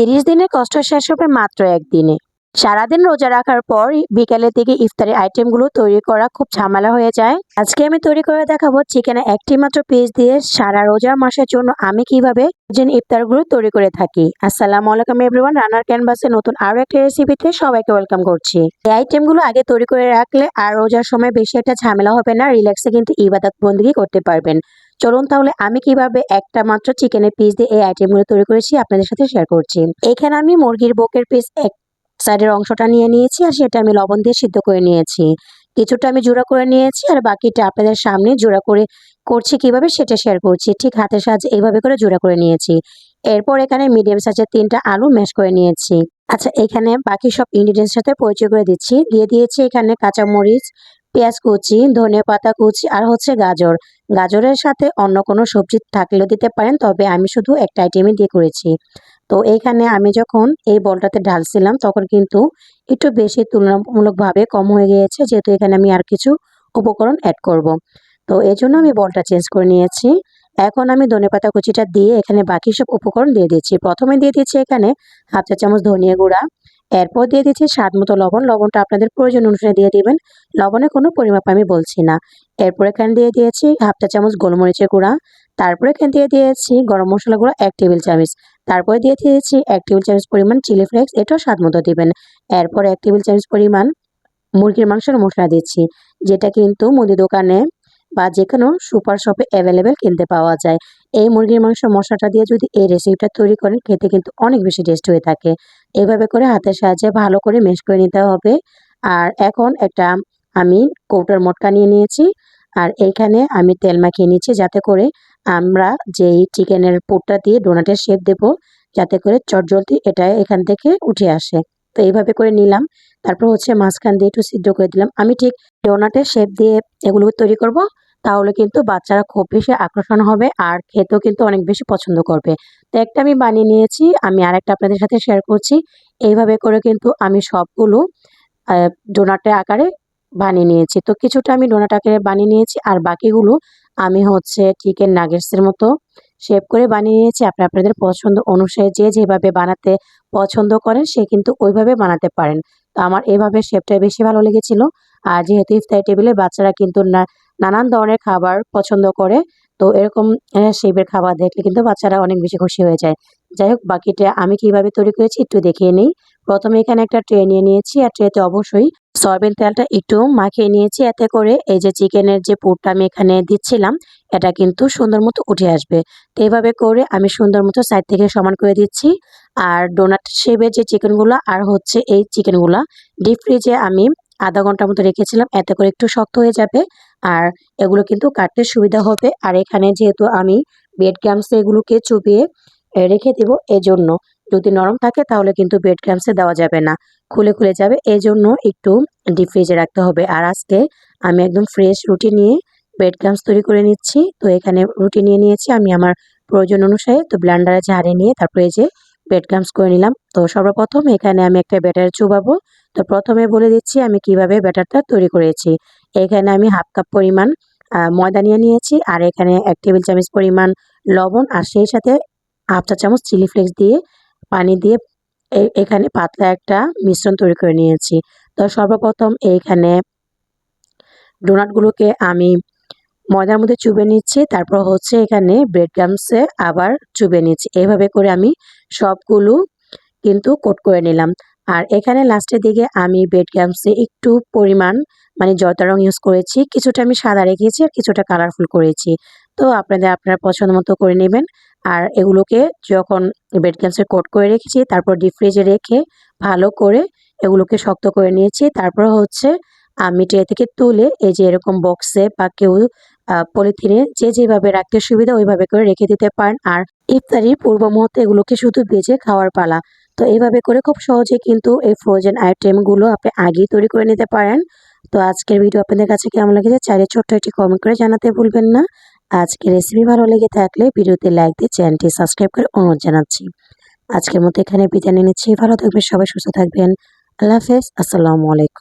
তিরিশ দিনের কষ্ট শেষ হবে মাত্র একদিনে। সারাদিন রোজা রাখার পর বিকেলের দিকে ইফতারি আইটেমগুলো তৈরি করা খুব ঝামেলা হয়ে যায়। আজকে আমি তৈরি করে দেখাবো চিকেনে একটি মাত্র পিস দিয়ে সারা রোজার মাসের জন্য আমি কীভাবে যে ইফতারগুলো তৈরি করে থাকি। আসসালামু আলাইকুম এভরিওয়ান রান্নার ক্যানভাসে নতুন আরও একটা রেসিপিতে সবাইকে ওয়েলকাম করছি। এই আইটেমগুলো আগে তৈরি করে রাখলে আর রোজার সময় বেশি একটা ঝামেলা হবে না রিল্যাক্সে কিন্তু ইবাদত বন্দিগি করতে পারবেন। চলুন তাহলে আমি কীভাবে একটা মাত্র চিকেনের পিস দিয়ে এই আইটেমগুলো তৈরি করেছি আপনাদের সাথে শেয়ার করছি। এখানে আমি মুরগির বকের পিস এক সাইডের অংশটা নিয়ে নিয়েছি আর সেটা আমি লবণ দিয়ে সিদ্ধ করে নিয়েছি। কিছুটা আমি জোড়া করে নিয়েছি আর বাকিটা আপনাদের সামনে জোড়া করে করছি কীভাবে সেটা শেয়ার করছি। ঠিক হাতের সাহায্যে এইভাবে করে জোড়া করে নিয়েছি। এরপর এখানে মিডিয়াম সাইজের তিনটা আলু ম্যাশ করে নিয়েছি। আচ্ছা এখানে বাকি সব ইনগ্রিডিয়েন্টস সাথে পরিচয় করে দিচ্ছি। দিয়ে দিয়েছি এখানে কাঁচামরিচ পেঁয়াজ কুচি ধনে পাতা কুচি আর হচ্ছে গাজর। গাজরের সাথে অন্য কোনো সবজি থাকলেও দিতে পারেন, তবে আমি শুধু একটা আইটেমই দিয়ে করেছি। তো এইখানে আমি যখন এই বলটাতে ঢালছিলাম, তখন কিন্তু একটু বেশি তুলনামূলকভাবে কম হয়ে গিয়েছে, যেহেতু এখানে আমি আর কিছু উপকরণ অ্যাড করব। তো এই জন্য আমি বলটা চেঞ্জ করে নিয়েছি। এখন আমি ধনেপাতা কুচিটা দিয়ে এখানে বাকি সব উপকরণ দিয়ে দিচ্ছি। প্রথমে দিয়ে দিচ্ছি এখানে হাফ চা চামচ ধনিয়া গুঁড়া এরপর দিয়ে দিচ্ছি স্বাদ মতো লবণ। লবণটা আপনাদের প্রয়োজন অনুসারে দিয়ে দিবেন। লবণে কোনো পরিমাপ আমি বলছি না। এরপর এখানে দিয়ে দিয়েছি হাফ চা চামচ গোলমরিচের গুঁড়া। তারপরে এখানে দিয়ে দিয়েছি গরম মশলা গুঁড়া এক টেবিল চামচ। তারপরে দিয়ে দিয়েছি এক টেবিল চামচ পরিমাণ চিলি ফ্লেক্স, এটাও স্বাদ মতো দিবেন। এরপর এক টেবিল চামচ পরিমাণ মুরগির মাংসের মশলা দিচ্ছি, যেটা কিন্তু মুদি দোকানে বা যে কোনো সুপার শপে অ্যাভেলেবেল কিনতে পাওয়া যায়। এই মুরগির মাংস, মশলাটা দিয়ে যদি এই রেসিপিটা তৈরি করেন, খেতে কিন্তু অনেক বেশি টেস্ট হয়ে থাকে। এভাবে করে হাতের সাহায্যে ভালো করে মেশ করে নিতে হবে। আর এখন একটা আমি কৌটার মটকা নিয়ে নিয়েছি। আর এইখানে আমি তেল মাখিয়ে নিচ্ছি যাতে করে আমরা যেই চিকেনের পুরটা দিয়ে ডোনাটের শেপ দেব, যাতে করে চটজলদি এটা এখান থেকে উঠে আসে। তো এইভাবে করে নিলাম। তারপর হচ্ছে মাঝখান দিয়ে একটু সিদ্ধ করে দিলাম। আমি ঠিক ডোনাটের শেপ দিয়ে এগুলো তৈরি করব, তাহলে কিন্তু বাচ্চারা খুব বেশি আকর্ষণ হবে আর খেতেও কিন্তু অনেক বেশি পছন্দ করবে। তো একটা আমি বানিয়ে নিয়েছি, আমি আর একটা আপনাদের সাথে শেয়ার করছি। এইভাবে করে কিন্তু আমি সবগুলো ডোনাটের আকারে বানিয়ে নিয়েছি। তো কিছুটা আমি ডোনাট আকারে বানিয়ে নিয়েছি আর বাকিগুলো আমি হচ্ছে চিকেন নাগেটসের মতো শেপ করে বানিয়ে নিয়েছি। আপনি আপনাদের পছন্দ অনুসারে যে যেভাবে বানাতে পছন্দ করেন, সে কিন্তু ওইভাবে বানাতে পারেন। তো আমার এভাবে শেপটা বেশি ভালো লেগেছিল। আর যেহেতু ইফতারি টেবিলে বাচ্চারা কিন্তু নানান ধরনের খাবার পছন্দ করে, তো এরকম শেপের খাবার দেখলে কিন্তু বাচ্চারা অনেক বেশি খুশি হয়ে যায়। যাই হোক বাকিটা আমি কীভাবে তৈরি করেছি একটু দেখিয়ে নিই। প্রথমে এখানে একটা ট্রে নিয়ে নিয়েছি, আর ট্রেতে অবশ্যই সয়াবিন তেলটা একটু মাখিয়ে নিয়েছি, এতে করে এই যে চিকেনের যে পুরটা আমি এখানে দিচ্ছিলাম, এটা কিন্তু সুন্দর মতো উঠে আসবে। তো এইভাবে করে আমি সুন্দর মতো সাইড থেকে সমান করে দিচ্ছি, আর ডোনাট শেপের যে চিকেনগুলো, আর হচ্ছে এই চিকেনগুলো, ডিপ ফ্রিজে আমি আধা ঘণ্টার মতো রেখেছিলাম, এতে করে একটু শক্ত হয়ে যাবে, আর এগুলো কিন্তু কাটতে সুবিধা হবে। আর এখানে যেহেতু আমি বেড গ্রামসে এগুলোকে চুপিয়ে রেখে দেবো এজন্য। যদি নরম থাকে তাহলে কিন্তু বেড ক্রামসে দেওয়া যাবে না। খুলে খুলে যাবে এই জন্য একটু ডিপ ফ্রিজে রাখতে হবে। আর আজকে আমি একদম ফ্রেশ রুটি নিয়ে বেড ক্রামস তৈরি করে নিচ্ছি। তো এখানে রুটি নিয়ে নিয়েছি। আমি আমার প্রয়োজন অনুসারে তো ব্লান্ডারে ঝাড়ে নিয়ে তারপরে যে বেড ক্রামস করে নিলাম। তো সর্বপ্রথম এখানে আমি একটা ব্যাটার চুবাবো। তো প্রথমে বলে দিচ্ছি আমি কীভাবে ব্যাটারটা তৈরি করেছি। এখানে আমি হাফ কাপ পরিমাণ ময়দা নিয়ে নিয়েছি। আর এখানে এক টেবিল চামচ পরিমাণ লবণ। আর সেই সাথে হাফ চা চামচ চিলি ফ্লেক্স দিয়ে পানি দিয়ে এখানে পাতলা একটা মিশ্রণ তৈরি করে নিয়েছি। তো সর্বপ্রথম এইখানে ডোনাটগুলোকে আমি ময়দার মধ্যে চুবে নিচ্ছি, তারপর হচ্ছে এখানে ব্রেড ক্রামসে আবার চুবে নিচ্ছি। এইভাবে করে আমি সবগুলো কিন্তু কোট করে নিলাম। আর এখানে লাস্টের দিকে আমি ব্রেড ক্রামসে একটু পরিমাণ মানে জয়তা রং ইউজ করেছি, কিছুটা আমি সাদা রেখেছি আর কিছুটা কালারফুল করেছি। তো আপনাদের আপনার পছন্দ মতো করে নেবেন। আর এগুলোকে যখন বেড ক্যান্সার কোট করে রেখেছি, তারপর ডিপ ফ্রিজে রেখে ভালো করে এগুলোকে শক্ত করে নিয়েছি। তারপর হচ্ছে আমি ট্রে থেকে তুলে এই যে এরকম বক্সে বা কেউ পলিথিনে যে যেভাবে রাখতে সুবিধা ওইভাবে করে রেখে দিতে পারেন। আর ইফতারির পূর্ব মুহূর্তে এগুলোকে শুধু বেজে খাওয়ার পালা। তো এইভাবে করে খুব সহজে কিন্তু এই ফ্রোজেন আইটেমগুলো আপনি আগেই তৈরি করে নিতে পারেন। তো আজকের ভিডিও আপনাদের কাছে কেমন লেগেছে, চাইলে ছোট্ট একটি কমেন্ট করে জানাতে ভুলবেন না। আজকে রেসিপি ভালো লেগে থাকলে ভিডিওতে লাইক দিয়ে চ্যানেলটি সাবস্ক্রাইব করে অনুরোধ জানাচ্ছি। আজকের মতো এখানে বিদায় নিচ্ছি। ভালো থাকবেন, সবাই সুস্থ থাকবেন। আল্লাহ হাফেজ, আসসালামু আলাইকুম।